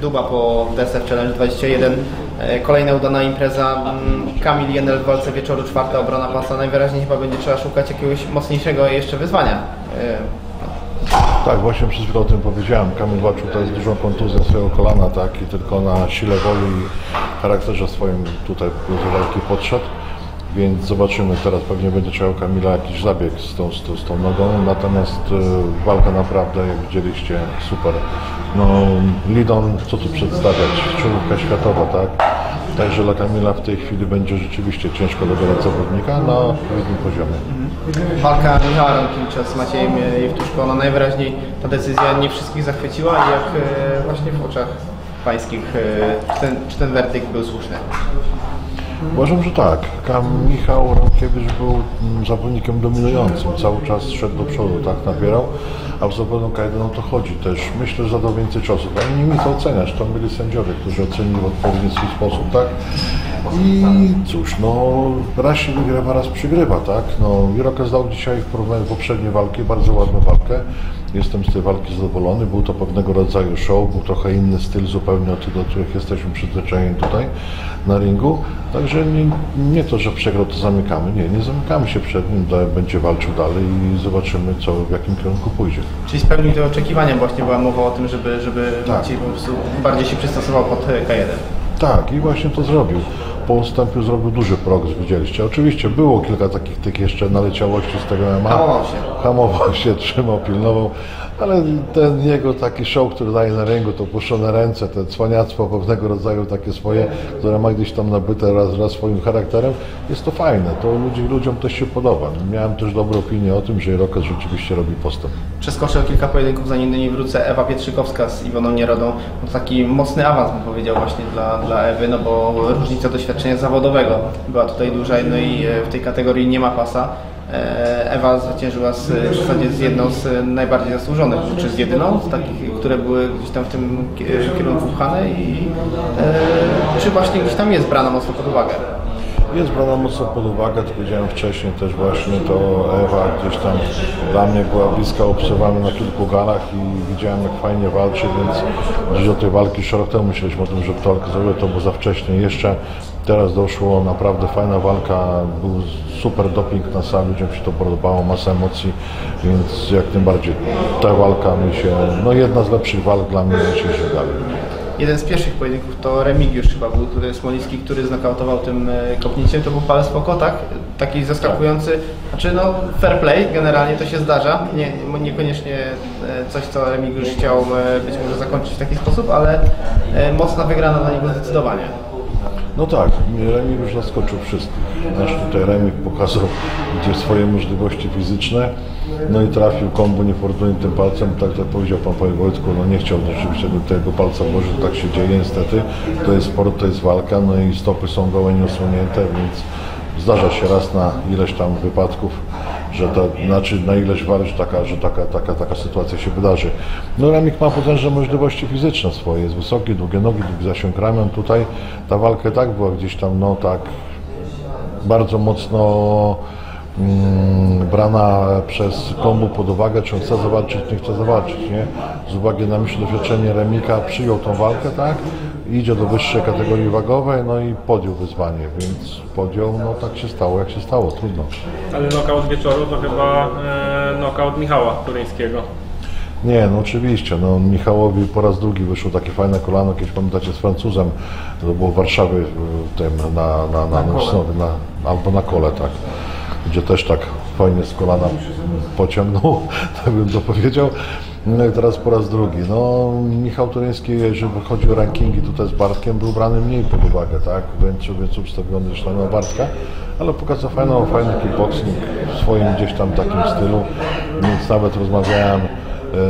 Duba po DSF Challenge 21. E, Kolejna udana impreza. Mm, Kamil Jenel w walce wieczoru, czwarta obrona pasa. Najwyraźniej chyba będzie trzeba szukać jakiegoś mocniejszego jeszcze wyzwania. E, Tak, właśnie przed chwilą o tym powiedziałem. Kamil walczył teraz z dużą kontuzją swojego kolana, tak, i tylko na sile woli i charakterze swoim tutaj do walki podszedł. Więc zobaczymy, teraz pewnie będzie trzeba Kamila jakiś zabieg z tą, z tą, z tą nogą, natomiast e, walka naprawdę, jak widzieliście, super. No, Lidon, co tu przedstawiać, czołówka światowa, tak? Także dla Kamila w tej chwili będzie rzeczywiście ciężko dobierać zawodnika na odpowiednim poziomie. Walka Michała Ronkiewicza z Maciejem Jewtuszko, no najwyraźniej ta decyzja nie wszystkich zachwyciła jak e, właśnie w oczach pańskich, e, czy ten, czy ten werdykt był słuszny? Uważam, że tak. Kam Michał Ronkiewicz był mm, zawodnikiem dominującym, cały czas szedł do przodu, tak nabierał, a w K1 o to chodzi też. Myślę, że zadał więcej czasów, ale nie mi to oceniać, to byli sędziowie, którzy ocenili w odpowiedni sposób, tak? I cóż, no raz się wygrywa, raz przegrywa, tak? No Irokes dał dzisiaj w poprzedniej walki bardzo ładną walkę. Jestem z tej walki zadowolony. Był to pewnego rodzaju show, był trochę inny styl zupełnie od tych, do których jesteśmy przyzwyczajeni tutaj na ringu. Także nie, nie to, że przegrał, to zamykamy. Nie, nie zamykamy się przed nim, będzie walczył dalej i zobaczymy, co, w jakim kierunku pójdzie. Czyli spełnił te oczekiwania, właśnie była mowa o tym, żeby, żeby Tak. Maciej po prostu bardziej się przystosował pod e, K1. Tak, i właśnie to zrobił. Po ustępiu zrobił duży progres, widzieliście. Oczywiście było kilka takich tych jeszcze naleciałości z tego MMA. Hamował się. Hamował się, trzymał, pilnował, ale ten jego taki show, który daje na ringu, to puszczone ręce, te cwaniactwo pewnego rodzaju takie swoje, które ma gdzieś tam nabyte raz, raz swoim charakterem, jest to fajne. To ludzi, ludziom też się podoba. Miałem też dobre opinie o tym, że Rokes rzeczywiście robi postęp. Przeskoczę o kilka pojedynków, zanim innymi wrócę. Ewa Pietrzykowska z Iwoną Nierodą. No to taki mocny awans, bym powiedział, właśnie dla, dla Ewy, no bo różnica doświadczenia zawodowego była tutaj duża, no i e, w tej kategorii nie ma pasa. E, Ewa zwyciężyła z, w zasadzie z jedną z e, najbardziej zasłużonych, czy z jedyną z takich, które były gdzieś tam w tym ki- kierunku pchane i e, czy właśnie gdzieś tam jest brana mocno pod uwagę? Jest brana mocno pod uwagę, to powiedziałem wcześniej też właśnie, to Ewa gdzieś tam dla mnie była bliska, obserwowałem na kilku galach i widziałem jak fajnie walczy, więc gdzieś do tej walki już temu myśleliśmy o tym, że walkę zrobię, to było za wcześnie jeszcze. Teraz doszło, naprawdę fajna walka, był super doping na sali, ludziom się to podobało, masa emocji, więc jak tym bardziej ta walka mi się, no jedna z lepszych walk dla mnie na dzisiejszej gali. Jeden z pierwszych pojedynków to Remigiusz chyba był, Smolicki, który znokautował tym e, kopnięciem. To był pal spoko, tak? Taki zaskakujący. Znaczy no fair play, generalnie to się zdarza. Nie, niekoniecznie e, coś, co Remigiusz chciał e, być może zakończyć w taki sposób, ale mocna wygrana dla niego zdecydowanie. No tak, Remik już zaskoczył wszystkich. Nasz tutaj Remik pokazał gdzie swoje możliwości fizyczne, no i trafił kombo niefortunnie tym palcem, tak jak powiedział Pan Panie Wojtku, no nie chciał rzeczywiście do tego palca włożyć, tak się dzieje niestety. To jest sport, to jest walka, no i stopy są gołe nieosłonięte, więc zdarza się raz na ileś tam wypadków, że to znaczy na ileś walk, że taka, że taka, taka, taka sytuacja się wydarzy. No Remik ma potężne możliwości fizyczne swoje, jest wysoki, długie nogi, długi zasięg ramion. Tutaj ta walka tak była gdzieś tam, no tak bardzo mocno brana przez komu pod uwagę, czy on chce zawalczyć, nie chce zawalczyć, nie? Z uwagi na myślę doświadczenie Remika przyjął tą walkę, tak? Idzie do wyższej kategorii wagowej, no i podjął wyzwanie, więc podjął, no tak się stało, jak się stało, trudno. Ale knockout wieczoru to chyba e, knockout Michała Turyńskiego. Nie, no oczywiście. No, Michałowi po raz drugi wyszło takie fajne kolano, kiedyś pamiętacie z Francuzem, to było w Warszawie w tym, na, na, na, na, Snowie, na, albo na kole, tak, gdzie też tak fajnie z kolana pociągnął, tak bym to powiedział. No i teraz po raz drugi. No, Michał Turyński, jeżeli chodzi o rankingi tutaj z Bartkiem, był brany mniej pod uwagę, tak, więc, więc ustawiony zresztą na Bartka, ale pokazał fajną, fajny kickboxing w swoim gdzieś tam takim stylu, więc nawet rozmawiałem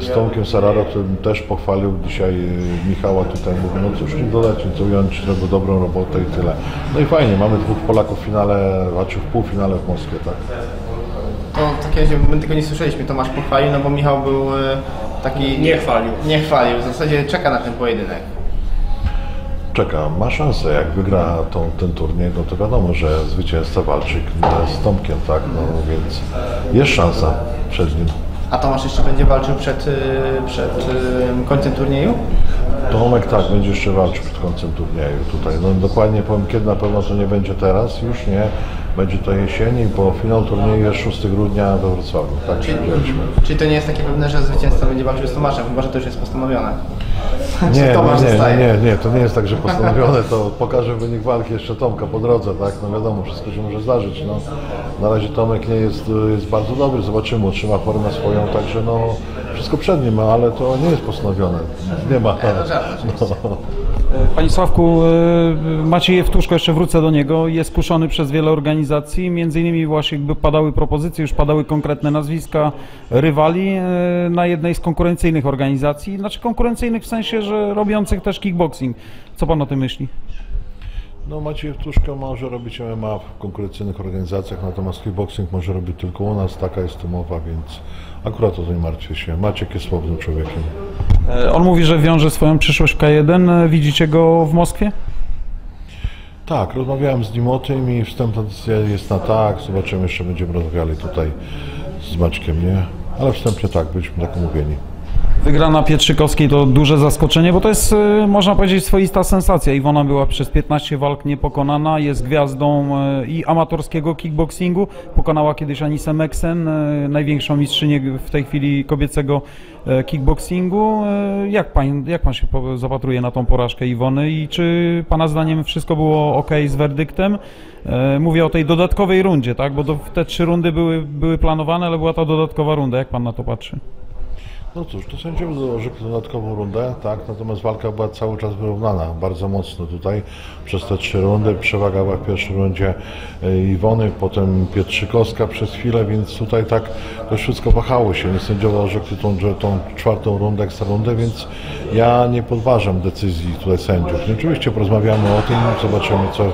z Tomkiem Sararo, który też pochwalił dzisiaj e, Michała tutaj, mówił, no cóż nie dodać, nic ująć, zrobił dobrą robotę i tyle. No i fajnie, mamy dwóch Polaków w finale, znaczy w półfinale w Moskwie, tak. To w takim razie my tego nie słyszeliśmy, Tomasz pochwalił, no bo Michał był e, taki... Nie chwalił. Nie chwalił, w zasadzie czeka na ten pojedynek. Czeka, ma szansę, jak wygra tą, ten turniej, no to wiadomo, że zwycięzca walczy z Tomkiem, tak, no więc jest szansa przed nim. A Tomasz jeszcze będzie walczył przed, y, przed końcem turnieju? Tomek tak, będzie jeszcze walczył przed końcem turnieju tutaj. No dokładnie powiem kiedy, na pewno to nie będzie teraz, już nie. Będzie to jesieni, bo finał turnieju jest 6 grudnia we Wrocławiu. Tak się wzięliśmy. Czyli to nie jest takie pewne, że zwycięzca będzie walczył z Tomaszem, chyba że to już jest postanowione. Nie, Czy nie, Tomasz nie, zostaje? nie, nie, to nie jest tak, że postanowione, to pokaże wynik walki jeszcze Tomka po drodze, tak? No wiadomo, wszystko się może zdarzyć. No, na razie Tomek nie jest, jest bardzo dobry, zobaczymy, utrzyma formę swoją, także no wszystko przed nim, ale to nie jest postanowione. Nie ma. no. No. Panie Sławku, e, Maciej Jewtuszko, jeszcze wrócę do niego, jest kuszony przez wiele organizacji, między innymi właśnie jakby padały propozycje, już padały konkretne nazwiska rywali e, na jednej z konkurencyjnych organizacji, znaczy konkurencyjnych w sensie, że robiących też kickboxing. Co pan o tym myśli? No Maciej Jewtuszko może robić MMA w konkurencyjnych organizacjach, natomiast kickboxing może robić tylko u nas, taka jest umowa, więc akurat o to nie martwię się. Maciek jest słownym człowiekiem. E, On mówi, że wiąże swoją przyszłość w K1. E, Widzicie go w Moskwie? Tak, rozmawiałem z nim o tym i wstępna decyzja jest na tak, zobaczymy, jeszcze będziemy rozmawiali tutaj z Maćkiem, nie? Ale wstępnie tak, byliśmy tak umówieni. Wygrana Pietrzykowskiej to duże zaskoczenie, bo to jest, e, można powiedzieć, swoista sensacja. Iwona była przez 15 walk niepokonana, jest gwiazdą e, i amatorskiego kickboxingu. Pokonała kiedyś Anisę Meksen, e, największą mistrzynię w tej chwili kobiecego kickboxingu. Jak pan, jak pan się zapatruje na tą porażkę Iwony i czy pana zdaniem wszystko było ok z werdyktem? Mówię o tej dodatkowej rundzie, tak? Bo te trzy rundy były, były planowane, ale była ta dodatkowa runda. Jak pan na to patrzy? No cóż, to sędziowie orzekli dodatkową rundę, tak, natomiast walka była cały czas wyrównana, bardzo mocno tutaj przez te trzy rundy. Przewaga była w pierwszej rundzie e, Iwony, potem Pietrzykowska przez chwilę, więc tutaj tak to wszystko wahało się. Sędziowie orzekli tą, tą czwartą rundę, ekstra rundę, więc ja nie podważam decyzji tutaj sędziów. I oczywiście porozmawiamy o tym, zobaczymy co,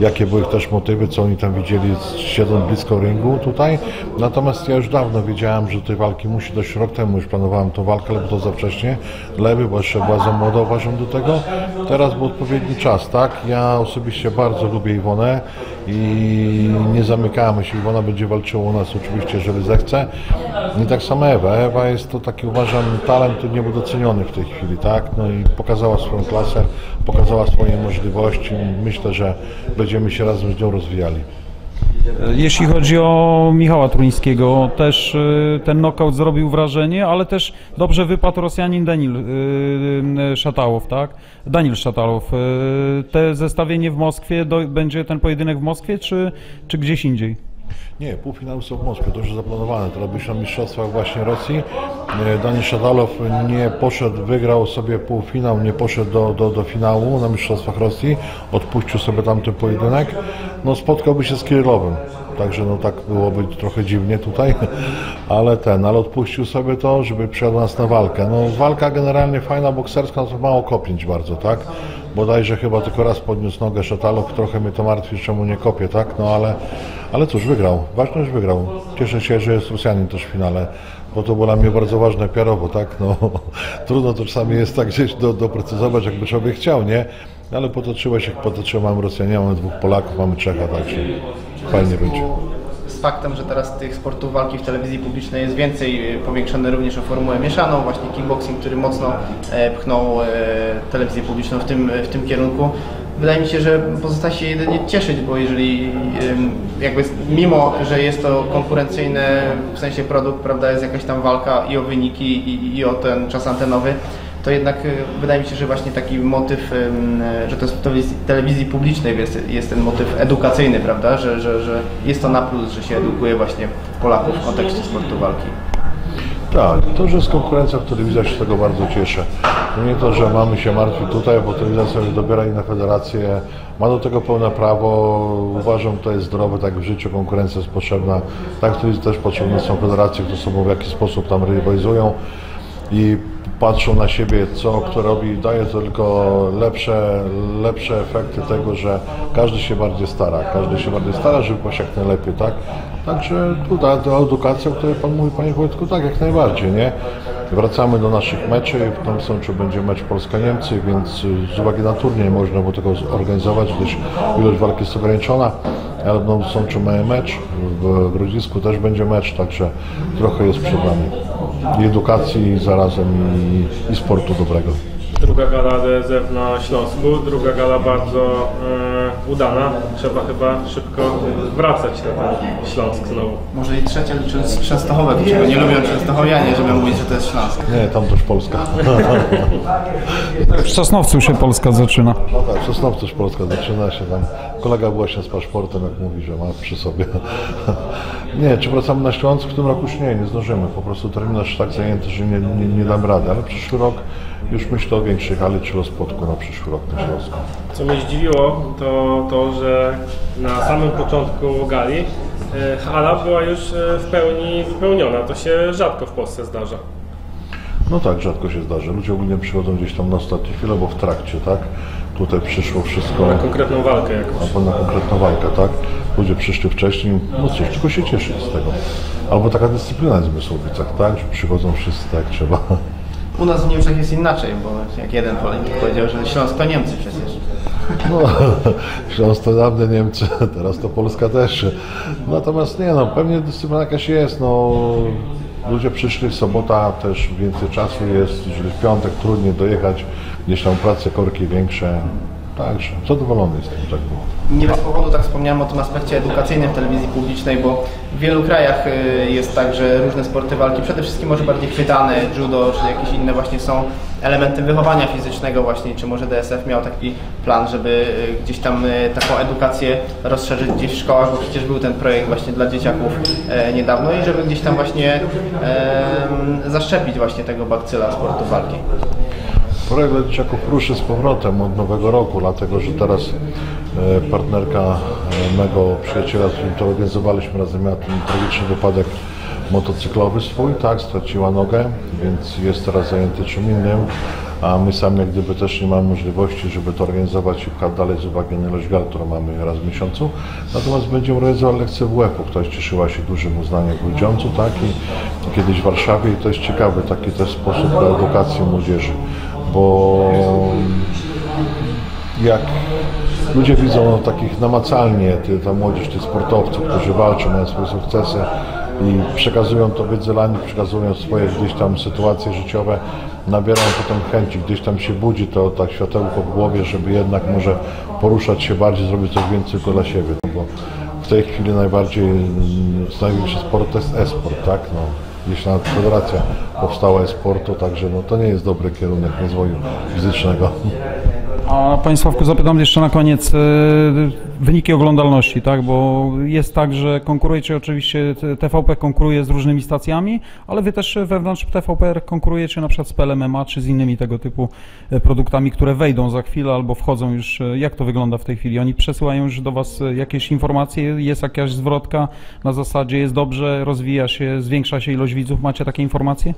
jakie były też motywy, co oni tam widzieli siedząc blisko ringu tutaj. Natomiast ja już dawno wiedziałem, że tej walki musi dojść rok temu, już planowałem tą walkę, ale było to za wcześnie. Lewy, bo jeszcze była za młoda, uważam do tego. Teraz był odpowiedni czas, tak? Ja osobiście bardzo lubię Iwonę i nie zamykamy się. Iwona będzie walczyła u nas oczywiście, jeżeli zechce. I tak samo Ewa. Ewa jest to taki, uważam, talent który nie był doceniony w tej chwili, tak? No i pokazała swoją klasę, pokazała swoje możliwości. Myślę, że będziemy się razem z nią rozwijali. Jeśli chodzi o Michała Truńskiego, też y, ten knockout zrobił wrażenie, ale też dobrze wypadł Rosjanin Danil y, y, Szatałow, tak? Daniel Szatalow. Y, Te zestawienie w Moskwie, do, będzie ten pojedynek w Moskwie, czy, czy gdzieś indziej? Nie, półfinały są w Moskwie, to już zaplanowane. To robi się na mistrzostwach właśnie Rosji. E, Daniel Szadalow nie poszedł, wygrał sobie półfinał, nie poszedł do, do, do finału na mistrzostwach Rosji. Odpuścił sobie tamten pojedynek. No spotkałby się z Kirillowem. Także no tak byłoby trochę dziwnie tutaj, ale ten, ale odpuścił sobie to, żeby przyjadł nas na walkę. No walka generalnie fajna, bokserska, no to mało kopnięć bardzo, tak? Bodajże chyba tylko raz podniósł nogę Szatalow, trochę mnie to martwi, czemu nie kopie, tak? No ale, ale cóż, wygrał. Ważne, że wygrał. Cieszę się, że jest Rosjanin też w finale, bo to było dla mnie bardzo ważne piarowo, tak? No, trudno to czasami jest tak gdzieś do, doprecyzować, jakby człowiek chciał, nie? Ale potoczyłeś jak potoczyło, mamy Rosjanina, mamy dwóch Polaków, mamy Czecha, także fajnie będzie. Faktem, że teraz tych sportów walki w telewizji publicznej jest więcej, y, powiększone również o formułę mieszaną, właśnie kickboxing, który mocno e, pchnął e, telewizję publiczną w tym, w tym kierunku. Wydaje mi się, że pozostaje się jedynie cieszyć, bo jeżeli jakby mimo, że jest to konkurencyjny w sensie produkt, prawda, jest jakaś tam walka i o wyniki i, i o ten czas antenowy, to jednak y, wydaje mi się, że właśnie taki motyw, że to jest w telewizji, publicznej jest, jest ten motyw edukacyjny, prawda, że, że, że jest to na plus, że się edukuje właśnie Polaków w kontekście sportu walki. Tak, to, że jest konkurencja w telewizji, się tego bardzo cieszę. Nie to, że mamy się martwić tutaj, bo telewizja sobie dobiera inne federacje, ma do tego pełne prawo. Uważam, to jest zdrowe, tak w życiu konkurencja jest potrzebna. Tak w telewizji też potrzebne są federacje, które sobą w jakiś sposób tam rywalizują i patrzą na siebie, co kto robi, daje to tylko lepsze, lepsze efekty tego, że każdy się bardziej stara, każdy się bardziej stara, żeby pójść jak najlepiej, tak? Także tutaj ta edukacja, o której Pan mówi, Panie Wojtku, tak, jak najbardziej, nie? Wracamy do naszych meczy, w tym sączu będzie mecz Polska-Niemcy, więc z uwagi na turniej można było tego zorganizować, gdyż ilość walki jest ograniczona, ale w Nowym Sączu mamy mecz, w Grodzisku też będzie mecz, także trochę jest przed nami. I edukacji zarazem i, i sportu dobrego. Druga gala DSF na Śląsku, druga gala bardzo e, udana. Trzeba chyba szybko wracać na ten Śląsk znowu. Może i trzecia licząc Częstochowę, czego nie lubią Częstochowianie, żeby mówić, że to jest Śląsk. Nie, tam też Polska. W Sosnowcu się Polska zaczyna. No tak, w Sosnowcu też Polska zaczyna się tam. Kolega właśnie z paszportem, jak mówi, że ma przy sobie. Nie, czy wracamy na Śląsk? W tym roku już nie, nie zdążymy. Po prostu terminarz tak zajęty, że nie, nie, nie dam rady, ale przyszły rok już myślę o większej hali czy rozpotku na przyszły rok na Śląsku. Co mnie zdziwiło, to to, że na samym początku gali e, hala była już e, w pełni wypełniona. To się rzadko w Polsce zdarza. No tak, rzadko się zdarza. Ludzie ogólnie przychodzą gdzieś tam na ostatnią chwilę, bo w trakcie, tak? Tutaj przyszło wszystko Na konkretną walkę jakąś. albo na konkretną walkę, tak? Ludzie przyszli wcześniej, no cóż, tylko się cieszyć z tego. Albo taka dyscyplina jest w Mysłowicach, tak? Że przychodzą wszyscy tak jak trzeba. U nas w Niemczech jest inaczej, bo jak jeden Polak powiedział, że Śląsk to Niemcy przecież. No, Śląsk to dawne Niemcy, teraz to Polska też. Natomiast nie no, pewnie dyscyplina jakaś jest, no ludzie przyszli, sobota też więcej czasu jest, jeżeli w piątek trudniej dojechać, gdzieś tam prace, korki większe, także zadowolony jestem, że tak było. Nie bez powodu tak wspomniałem o tym aspekcie edukacyjnym w telewizji publicznej, bo w wielu krajach y, jest tak, że różne sporty walki, przede wszystkim może bardziej chwytane, judo czy jakieś inne właśnie są elementem wychowania fizycznego właśnie, czy może DSF miał taki plan, żeby y, gdzieś tam y, taką edukację rozszerzyć gdzieś w szkołach, bo przecież był ten projekt właśnie dla dzieciaków niedawno i żeby gdzieś tam właśnie zaszczepić właśnie tego bakcyla sportu walki. Projekt dla dzieciaków ruszy z powrotem od nowego roku, dlatego że teraz e, partnerka e, mego przyjaciela, z którym to organizowaliśmy razem, miała ten tragiczny wypadek motocyklowy swój, tak, straciła nogę, więc jest teraz zajęty czym innym, a my sami jak gdyby też nie mamy możliwości, żeby to organizować i dalej z uwagi na ilość gal, którą mamy raz w miesiącu. Natomiast będziemy organizować lekcje WF-u, która cieszyła się dużym uznaniem w Grudziądzu, tak, i kiedyś w Warszawie i to jest ciekawy taki też sposób na edukację młodzieży, bo jak ludzie widzą no, takich namacalnie, ty, ta młodzież, tych sportowców, którzy walczą, mają swoje sukcesy i przekazują to wiedzę dla nich, przekazują swoje gdzieś tam sytuacje życiowe, nabierają potem chęci, gdzieś tam się budzi to tak światełko w głowie, żeby jednak może poruszać się bardziej, zrobić coś więcej tylko dla siebie, no bo w tej chwili najbardziej, mm, największy sport to jest e-sport, tak, no. Gdzieś nawet federacja powstała e-sportu, także no, to nie jest dobry kierunek rozwoju fizycznego. A Panie Sławku, zapytam jeszcze na koniec e, wyniki oglądalności, tak? Bo jest tak, że konkurujecie oczywiście, TVP konkuruje z różnymi stacjami, ale wy też wewnątrz TVP konkurujecie na przykład z PLMMA czy z innymi tego typu e, produktami, które wejdą za chwilę albo wchodzą już. e, Jak to wygląda w tej chwili? Oni przesyłają już do Was e, jakieś informacje, jest jakaś zwrotka na zasadzie jest dobrze, rozwija się, zwiększa się ilość widzów, macie takie informacje?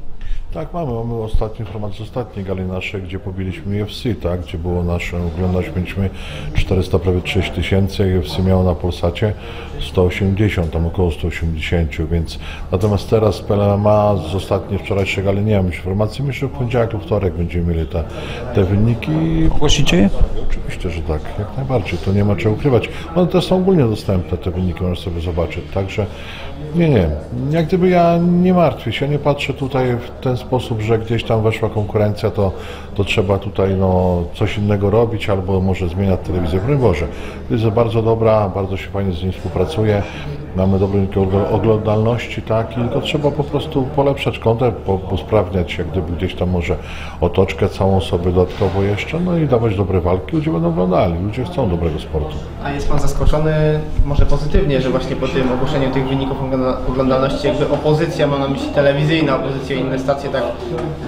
Tak, mamy. Mamy ostatnie informacje z ostatniej gali naszej, gdzie pobiliśmy UFC, tak, gdzie było nasze oglądać, mieliśmy 400, prawie 6 tysięcy, UFC miało na Polsacie 180, tam około 180, więc natomiast teraz PLMA z ostatniej wczorajszej gali nie mam już informacji, myślę, że w poniedziałek lub wtorek będziemy mieli te, te wyniki Ogłosicie je? Oczywiście, że tak, jak najbardziej, to nie ma czego ukrywać. One też są ogólnie dostępne, te wyniki możesz sobie zobaczyć, także nie, nie, jak gdyby ja nie martwię się, nie patrzę tutaj w ten sposób, że gdzieś tam weszła konkurencja, to, to trzeba tutaj no, coś innego robić albo może zmieniać telewizję, broń Boże. Bardzo dobra, bardzo się fajnie z nim współpracuje, mamy dobre wyniki ogl- oglądalności, tak, i to trzeba po prostu polepszać kontent, po, posprawniać jak gdyby gdzieś tam może otoczkę całą sobie dodatkowo jeszcze, no i dawać dobre walki, ludzie będą oglądali, ludzie chcą dobrego sportu. A jest Pan zaskoczony może pozytywnie, że właśnie po tym ogłoszeniu tych wyników ogląda- oglądalności jakby opozycja, mam na myśli telewizyjna opozycja, inne stacje tak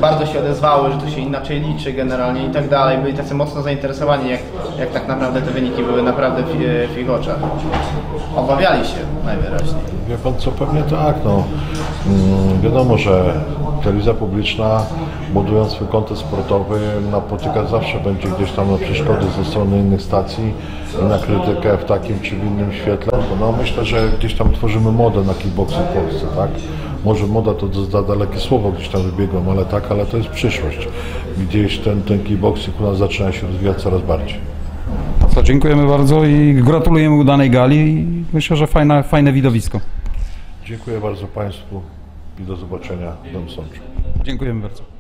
bardzo się odezwały, że to się inaczej liczy generalnie i tak dalej, byli tacy mocno zainteresowani, jak, jak tak naprawdę te wyniki były naprawdę w ich oczach. Obawiali się najwyraźniej. Wie pan co, pewnie tak, no. Mm, wiadomo, że telewizja publiczna, budując swój kontent sportowy, napotyka zawsze będzie gdzieś tam na przeszkody ze strony innych stacji i na krytykę w takim czy w innym świetle. No myślę, że gdzieś tam tworzymy modę na kickboxing w Polsce, tak? Może moda to za dalekie słowo gdzieś tam wybiegłem, ale tak, ale to jest przyszłość. Gdzieś ten, ten kickboxing u nas zaczyna się rozwijać coraz bardziej. Co, dziękujemy bardzo i gratulujemy udanej gali myślę, że fajna, fajne widowisko. Dziękuję bardzo Państwu. i do zobaczenia w Dom Sączu. Dziękujemy bardzo.